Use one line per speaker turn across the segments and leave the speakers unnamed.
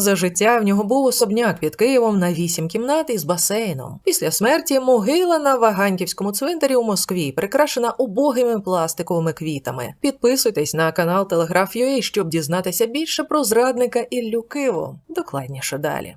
За життя в нього був особняк під Києвом на вісім кімнат із басейном. Після смерті могила на Ваганьківському цвинтарі у Москві прикрашена убогими пластиковими квітами. Підписуйтесь на канал Телеграф.ua, щоб дізнатися більше про зрадника Іллю Киву. Докладніше далі.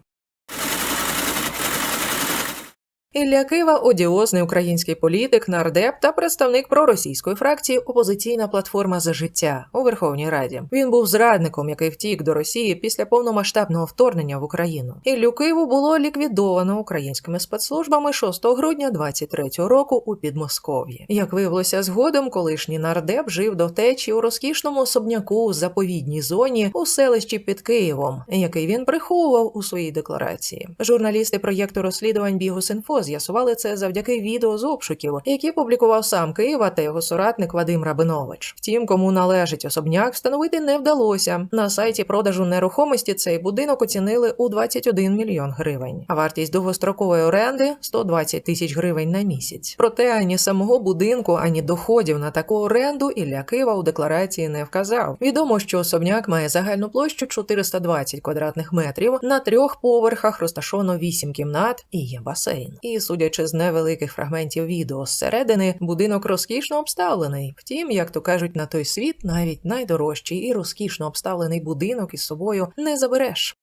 Ілля Кива одіозний український політик, нардеп та представник проросійської фракції Опозиційна платформа за життя у Верховній Раді. Він був зрадником, який втік до Росії після повномасштабного вторгнення в Україну. Іллю Киву було ліквідовано українськими спецслужбами 6 грудня 23-го року у Підмосков'ї. Як виявилося згодом, колишній нардеп жив до течі у розкішному особняку у заповідній зоні у селищі під Києвом, який він приховував у своїй декларації. Журналісти проєкту розслідувань Бігус.Інфо з'ясували це завдяки відео з обшуків, які публікував сам Києва та його соратник Вадим Рабинович. Втім, кому належить особняк, встановити не вдалося. На сайті продажу нерухомості цей будинок оцінили у 21 мільйон гривень, а вартість довгострокової оренди 120 тисяч гривень на місяць. Проте ані самого будинку, ані доходів на таку оренду Ілля Кива у декларації не вказав. Відомо, що особняк має загальну площу 420 квадратних метрів. На трьох поверхах розташовано 8 кімнат і є басейн. І судячи з невеликих фрагментів відео зсередини, будинок розкішно обставлений. Втім, як то кажуть, на той світ навіть найдорожчий і розкішно обставлений будинок із собою не забереш.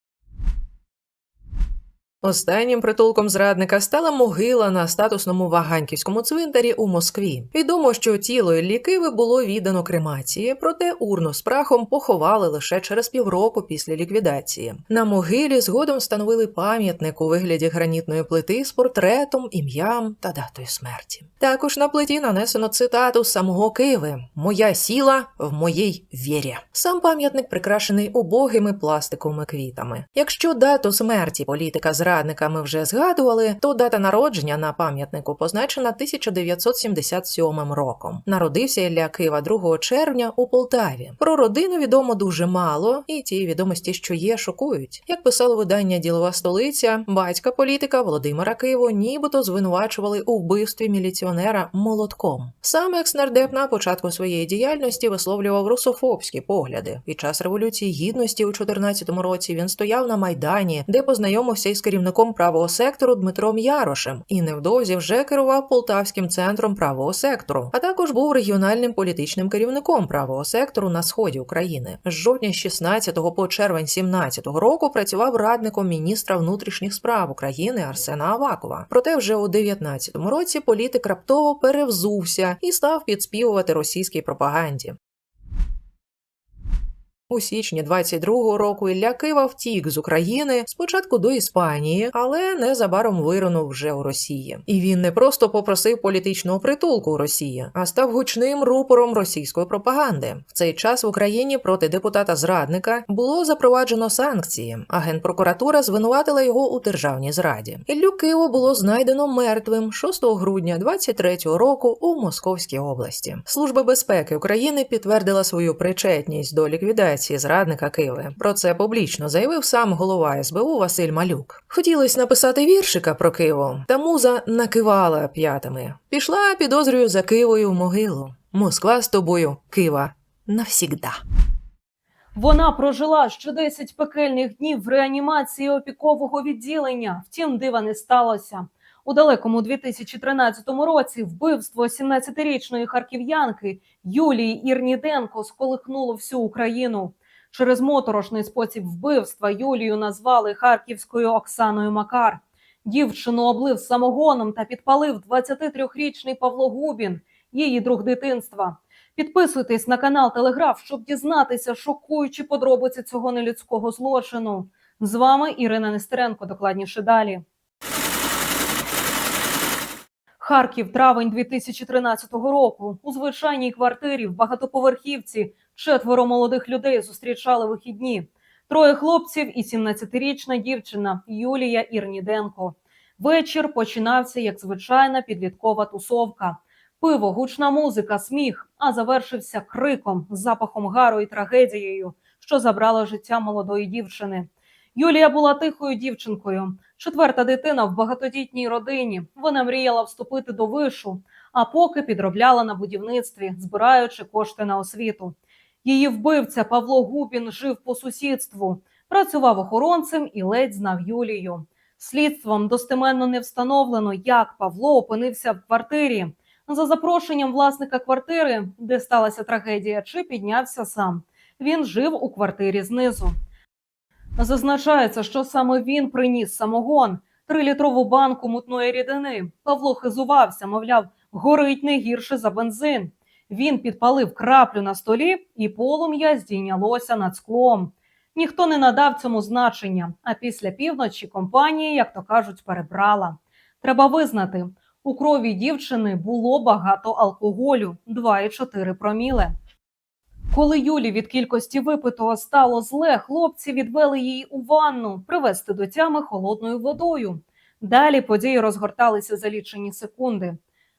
Останнім притулком зрадника стала могила на статусному Ваганьківському цвинтарі у Москві. Відомо, що тіло Іллі Киви було віддано кремації, проте урну з прахом поховали лише через півроку після ліквідації. На могилі згодом встановили пам'ятник у вигляді гранітної плити з портретом, ім'ям та датою смерті. Також на плиті нанесено цитату самого Киви: Моя сіла в моїй вірі. Сам пам'ятник прикрашений убогими пластиковими квітами. Якщо дату смерті політика зрадника ми вже згадували, то дата народження на пам'ятнику позначена 1977 роком. Народився Ілля Кива 2 червня у Полтаві. Про родину відомо дуже мало, і ті відомості, що є, шокують. Як писало видання Ділова столиця, батька політика Володимира Киву нібито звинувачували у вбивстві міліціонера молотком. Сам екснардеп на початку своєї діяльності висловлював русофобські погляди. Під час революції гідності у 14 році він стояв на майдані, де познайомився із керівником правого сектору Дмитром Ярошем, і невдовзі вже керував Полтавським центром правого сектору, а також був регіональним політичним керівником правого сектору на сході України. З жовтня 16 по червень 17 року працював радником міністра внутрішніх справ України Арсена Авакова. Проте вже у 19 році політик раптово перевзувся і став підспівувати російській пропаганді. У січні 22-го року Ілля Кива втік з України спочатку до Іспанії, але незабаром виринув вже у Росії. І він не просто попросив політичного притулку у Росії, а став гучним рупором російської пропаганди. В цей час в Україні проти депутата зрадника було запроваджено санкції. А генпрокуратура звинуватила його у державній зраді. Іллю Киво було знайдено мертвим 6 грудня 23-го року у Московській області. Служба безпеки України підтвердила свою причетність до ліквідації ліквідації зрадника Киви. Про це публічно заявив сам голова СБУ Василь Малюк. Хотілося написати віршика про Киву, та муза накивала п'ятами. Пішла підозрюю за Кивою в могилу. Москва з тобою, Кива, навсігда.
Вона прожила ще 10 пекельних днів в реанімації опікового відділення. Втім, дива не сталося. У далекому 2013 році вбивство 17-річної харків'янки Юлії Ірніденко сколихнуло всю Україну. Через моторошний спосіб вбивства Юлію назвали харківською Оксаною Макар. Дівчину облив самогоном та підпалив 23-річний Павло Губін, її друг дитинства. Підписуйтесь на канал Телеграф, щоб дізнатися шокуючі подробиці цього нелюдського злочину. З вами Ірина Нестеренко. Докладніше далі. Харків, травень 2013 року. У звичайній квартирі в багатоповерхівці четверо молодих людей зустрічали вихідні. Троє хлопців і 17-річна дівчина Юлія Ірніденко. Вечір починався як звичайна підліткова тусовка. Пиво, гучна музика, сміх, а завершився криком, запахом гару і трагедією, що забрала життя молодої дівчини. Юлія була тихою дівчинкою, четверта дитина в багатодітній родині. Вона мріяла вступити до вишу, а поки підробляла на будівництві, збираючи кошти на освіту. Її вбивця Павло Губін жив по сусідству. працював охоронцем і ледь знав Юлію. Слідством достеменно не встановлено, як Павло опинився в квартирі. За запрошенням власника квартири, де сталася трагедія, чи піднявся сам. Він жив у квартирі знизу. Зазначається, що саме він приніс самогон, трилітрову банку мутної рідини. Павло хизувався, мовляв, горить не гірше за бензин. Він підпалив краплю на столі, і полум'я здійнялося над склом. Ніхто не надав цьому значення. А після півночі компанія, як то кажуть, перебрала. Треба визнати, у крові дівчини було багато алкоголю 2,4 проміле. Коли Юлі від кількості випитого стало зле, хлопці відвели її у ванну привезти до тями холодною водою. Далі події розгорталися за лічені секунди.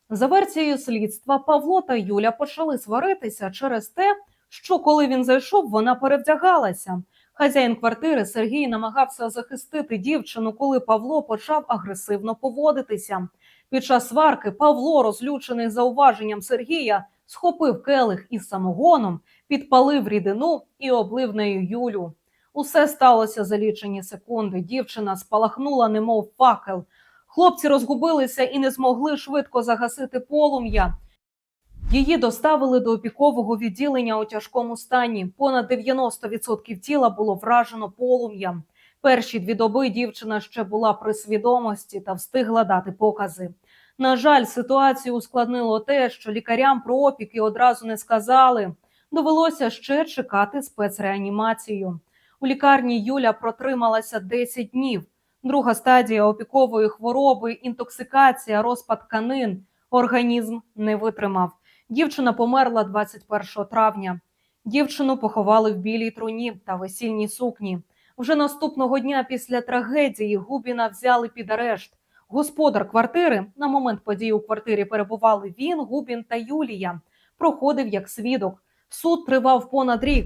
За версією слідства, Павло та Юля почали сваритися через те, що коли він зайшов, вона перевдягалася. Хазяїн квартири Сергій намагався захистити дівчину, коли Павло почав агресивно поводитися. Під час сварки Павло, розлючений зауваженням Сергія, схопив келих із самогоном, підпалив рідину і облив нею Юлю. Усе сталося за лічені секунди. Дівчина спалахнула, немов факел. Хлопці розгубилися і не змогли швидко загасити полум'я. Її доставили до опікового відділення у тяжкому стані. Понад 90% тіла було вражено полум'ям. Перші дві доби дівчина ще була при свідомості та встигла дати покази. На жаль, ситуацію ускладнило те, що лікарям про опіки одразу не сказали. Довелося ще чекати спецреанімацію. У лікарні Юля протрималася 10 днів. Друга стадія опікової хвороби, інтоксикація, розпад тканин. Організм не витримав. Дівчина померла 21 травня. Дівчину поховали в білій труні та весільній сукні. Вже наступного дня після трагедії Губіна взяли під арешт. Господар квартири на момент події у квартирі перебували він, Губін та Юлія. Проходив як свідок. Суд тривав понад рік.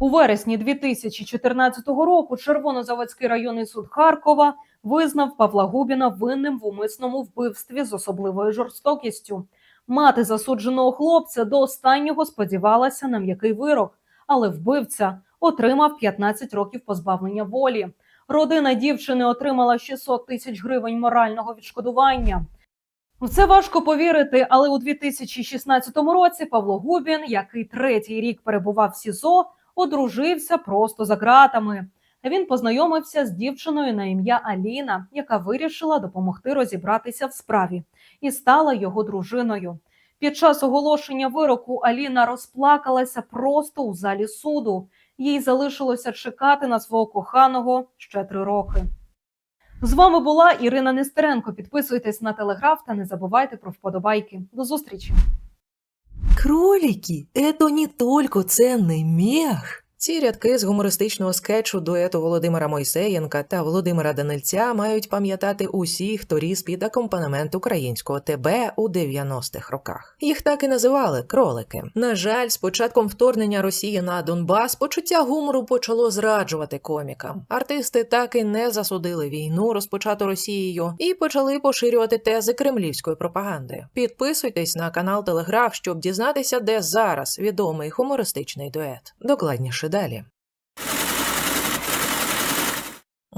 У вересні 2014 року Червонозаводський районний суд Харкова визнав Павла Губіна винним в умисному вбивстві з особливою жорстокістю. Мати засудженого хлопця до останнього сподівалася на м'який вирок, але вбивця отримав 15 років позбавлення волі. Родина дівчини отримала 600 тисяч гривень морального відшкодування. Це важко повірити, але у 2016 році Павло Губін, який третій рік перебував в СІЗО, одружився просто за ґратами. Він познайомився з дівчиною на ім'я Аліна, яка вирішила допомогти розібратися в справі, і стала його дружиною. Під час оголошення вироку Аліна розплакалася просто у залі суду. Їй залишилося чекати на свого коханого ще три роки. З вами була Ірина Нестеренко. Підписуйтесь на телеграф та не забувайте про вподобайки. До зустрічі!
Кролики – это не только ценный мех.
Ці рядки з гумористичного скетчу дуету Володимира Мойсеєнка та Володимира Данильця мають пам'ятати усі, хто ріс під акомпанемент українського ТБ у 90-х роках. Їх так і називали кролики. На жаль, з початком вторгнення Росії на Донбас почуття гумору почало зраджувати комікам. Артисти так і не засудили війну, розпочату Росією, і почали поширювати тези кремлівської пропаганди. Підписуйтесь на канал Телеграф, щоб дізнатися, де зараз відомий гумористичний дует. Докладніше далі.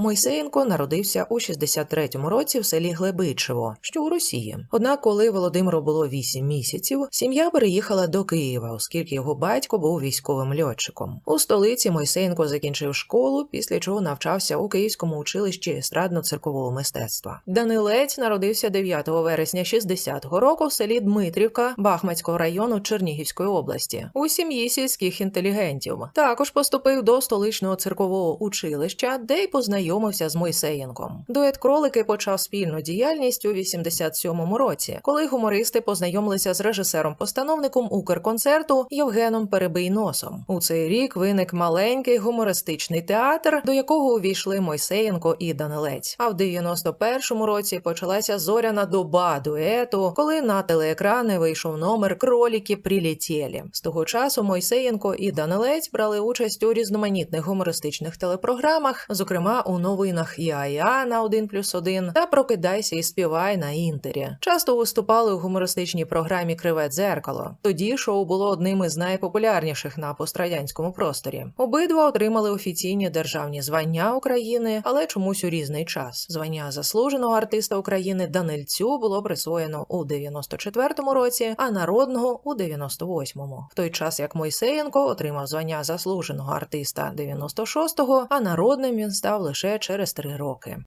Мойсеєнко народився у 63-му році в селі Глебичево, що у Росії. Однак, коли Володимиру було 8 місяців, сім'я переїхала до Києва, оскільки його батько був військовим льотчиком. У столиці Мойсеєнко закінчив школу, після чого навчався у Київському училищі естрадно-циркового мистецтва. Данилець народився 9 вересня 60-го року в селі Дмитрівка Бахмацького району Чернігівської області у сім'ї сільських інтелігентів. Також поступив до столичного циркового училища, де й познайомився з Мойсеєнком. Дует кролики почав спільну діяльність у 87-му році, коли гумористи познайомилися з режисером-постановником Укрконцерту Євгеном Перебийносом. У цей рік виник маленький гумористичний театр, до якого увійшли Мойсеєнко і Данилець. А в 91-му році почалася зоряна доба дуету, коли на телеекрани вийшов номер Кроліки прилетєлі. З того часу Мойсеєнко і Данилець брали участь у різноманітних гумористичних телепрограмах, зокрема у новинах ІАЯ на 1 плюс 1 та Прокидайся і співай на інтері. Часто виступали у гумористичній програмі Криве дзеркало. Тоді шоу було одним із найпопулярніших на пострадянському просторі. Обидва отримали офіційні державні звання України, але чомусь у різний час. Звання заслуженого артиста України Данильцю було присвоєно у 94-му році, а народного у 98-му. В той час як Мойсеєнко отримав звання заслуженого артиста 96-го, а народним він став лише через три роки.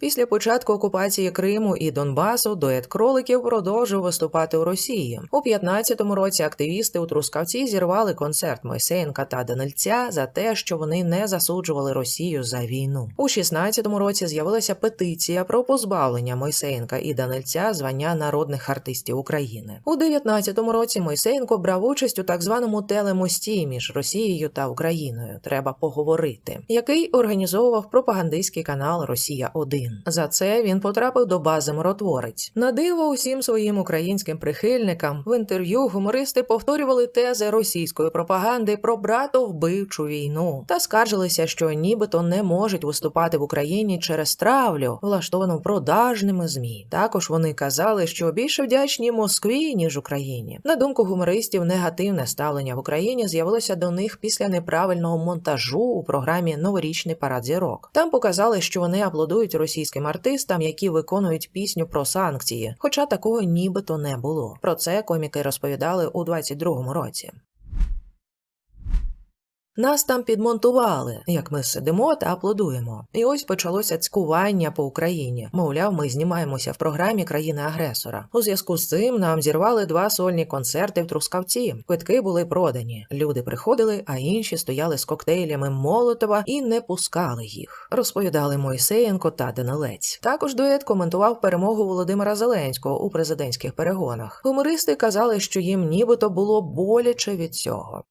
Після початку окупації Криму і Донбасу дует кроликів продовжив виступати у Росії. У 15-му році активісти у Трускавці зірвали концерт Мойсеєнка та Данильця за те, що вони не засуджували Росію за війну. У 16-му році з'явилася петиція про позбавлення Мойсеєнка і Данильця звання народних артистів України. У 19-му році Мойсеєнко брав участь у так званому телемості між Росією та Україною. Треба поговорити, який організовував пропагандистський канал Росія 1 За це він потрапив до бази миротворець. На диво усім своїм українським прихильникам в інтерв'ю гумористи повторювали тези російської пропаганди про братовбивчу війну та скаржилися, що нібито не можуть виступати в Україні через травлю, влаштовану продажними змі. Також вони казали, що більше вдячні Москві ніж Україні. На думку гумористів, негативне ставлення в Україні з'явилося до них після неправильного монтажу у програмі Новорічний парад зірок. Там показали, що вони аплодують російським артистам, які виконують пісню про санкції, хоча такого нібито не було. Про це коміки розповідали у 22-му році. Нас там підмонтували, як ми сидимо та аплодуємо. І ось почалося цькування по Україні. Мовляв, ми знімаємося в програмі країни-агресора. У зв'язку з цим нам зірвали два сольні концерти в Трускавці. Квитки були продані. Люди приходили, а інші стояли з коктейлями Молотова і не пускали їх. Розповідали Мойсеєнко та Данилець. Також дует коментував перемогу Володимира Зеленського у президентських перегонах. Гумористи казали, що їм нібито було боляче від цього.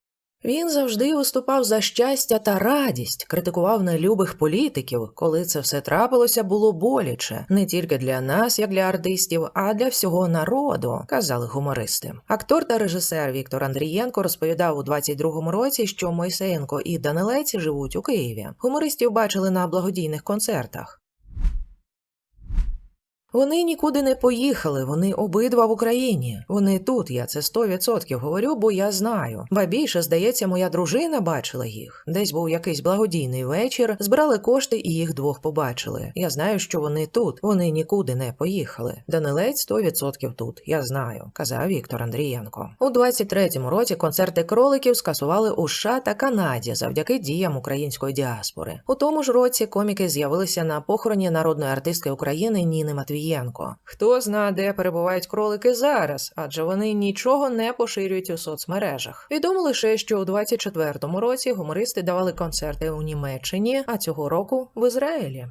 Він завжди виступав за щастя та радість, критикував нелюбих політиків. Коли це все трапилося, було боляче не тільки для нас, як для артистів, а для всього народу, казали гумористи. Актор та режисер Віктор Андрієнко розповідав у 22-му році, що Мойсеєнко і Данилець живуть у Києві. Гумористів бачили на благодійних концертах. Вони нікуди не поїхали, вони обидва в Україні. Вони тут, я це 100% говорю, бо я знаю. Ба більше, здається, моя дружина бачила їх. Десь був якийсь благодійний вечір, збирали кошти і їх двох побачили. Я знаю, що вони тут, вони нікуди не поїхали. Данилець 100% тут, я знаю, казав Віктор Андрієнко. У 23-му році концерти кроликів скасували у США та Канаді завдяки діям української діаспори. У тому ж році коміки з'явилися на похороні народної артистки України Ніни Матвієнко. Хто зна, де перебувають кролики зараз, адже вони нічого не поширюють у соцмережах. Відомо лише, що у 24-му році гумористи давали концерти у Німеччині, а цього року в Ізраїлі.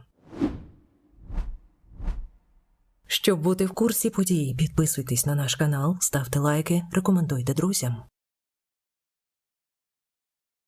Щоб бути в курсі подій, підписуйтесь на наш канал, ставте лайки, рекомендуйте друзям.